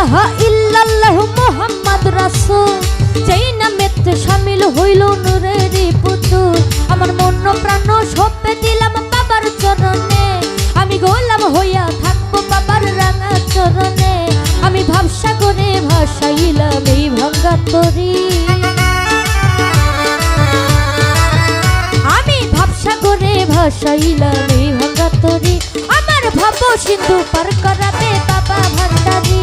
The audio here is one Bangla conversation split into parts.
ইলাহা ইল্লাল্লাহ মুহাম্মদ রাসূল। যেই নামেতে শামিল হইল নূরের পুতুল। আমার মন প্রাণ সপে দিলাম বাবার চরণে। আমি গোলাম হইয়া থাকব বাবার রাঙা চরণে। আমি ভাবসা করে ভাসাইলাম এই ভাঙ্গা তরি। আমি ভাবসা করে ভাসাইলাম এই ভাঙ্গা তরি। আমার ভাবো সিন্ধু পার করাবে বাবা ভান্ডারি।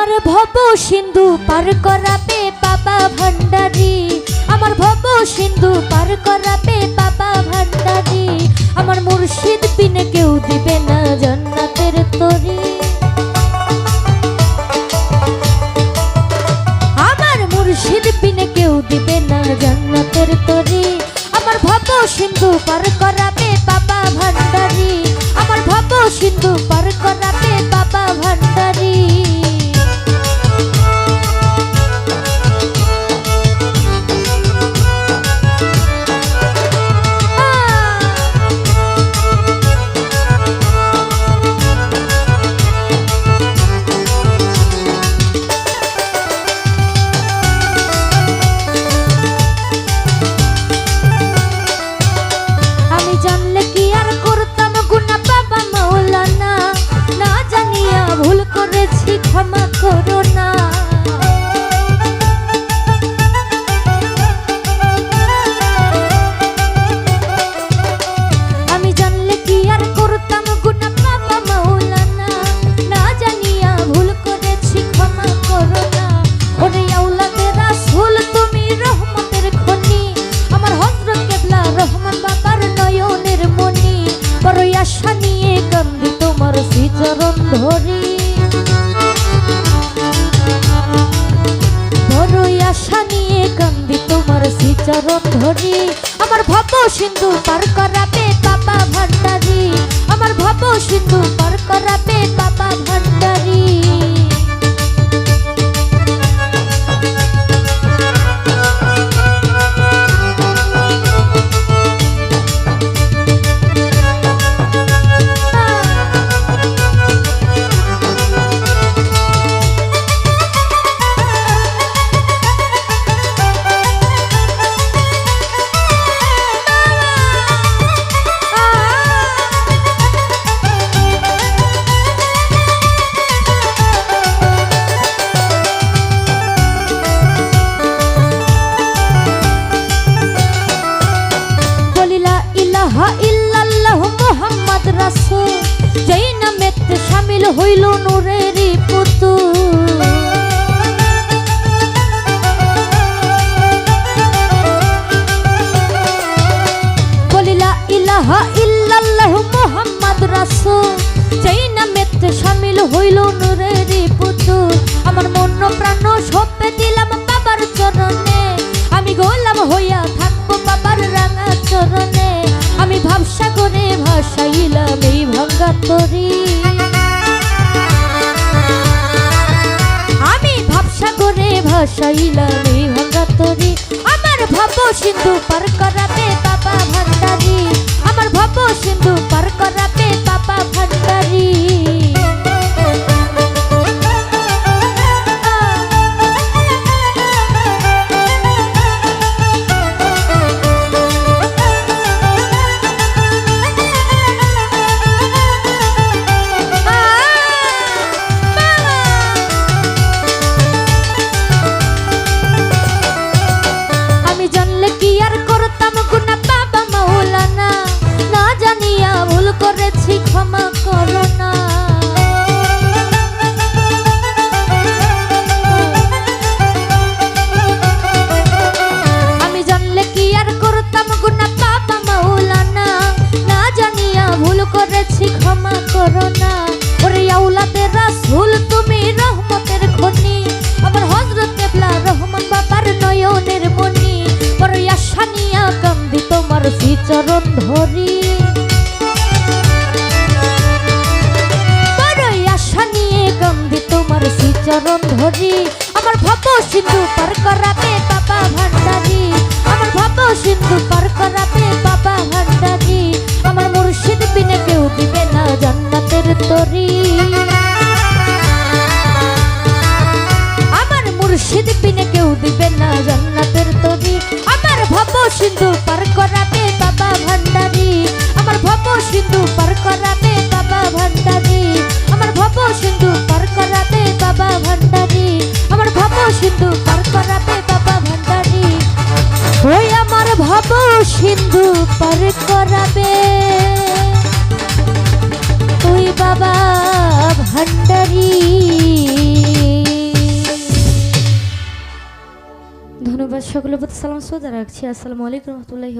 আমার ভব সিন্ধু পার করাবে বাবা ভান্ডারি। আমার ভব সিন্ধু পার করাবে বাবা ভান্ডারি। আমার মুর্শিদ বিনে কেউ দিবে না জান্নাতের তরি। আমার মুর্শিদ বিনে কেউ দিবে না জান্নাতের তরি। আমার ভব সিন্ধু পার করাবে বাবা ভান্ডারি। আমার ভব সিন্ধু পার করাবে বড়ই আশা নিয়ে কান্দি তোমার শ্রীচরণ ধরি। আমার ভব সিন্ধু পার করাবে বাবা ভান্ডারি। আমার ভব সিন্ধু পার করাবে বাবা ভান্ডারি। শামিল হইল নূরের পুতুল। বলিলা, ইলাহা ইল্লাল্লাহ মুহাম্মদ রাসূল, যেই নামেতে শামিল হইল আমার মন প্রাণ সপে দিলাম বাবার চরণে। আমি গোলাম হইয়া থাকব বাবার রাঙা চরণে। আমি ভাবসা করে ভাসাইলাম এই ভাঙ্গা তরি। ভাসাইলাম এই ভাঙ্গা তরি আমার ভাব সিন্ধু পার করাবে বাবা ভান্ডারি চরণ ধরি। আশা নিয়ে তোমার ধরি। আমার ভব সিন্ধু পার করাবে বাবা ভান্ডারি। আমার ভব সিন্ধু পার করাবে বাবা ভান্ডারি। আমার মুর্শিদ বিনে কেউ দিবে না জান্নাতের তরি। আমার মুর্শিদ বিনে কেউ দিবে না জান্নাতের তরি। আমার ভব সিন্ধু পার করাবে সিন্ধু পার বাবা আমার সিন্ধু বাবা আমার সিন্ধু বাবা ওই আমার সিন্ধু করাবে। তুই বাবা ভান্ডারি। ধন্যবাদ সকলের প্রতি সালাম সোজা রাখছি, আসসালামু আলাইকুম রহমতুল্লাহি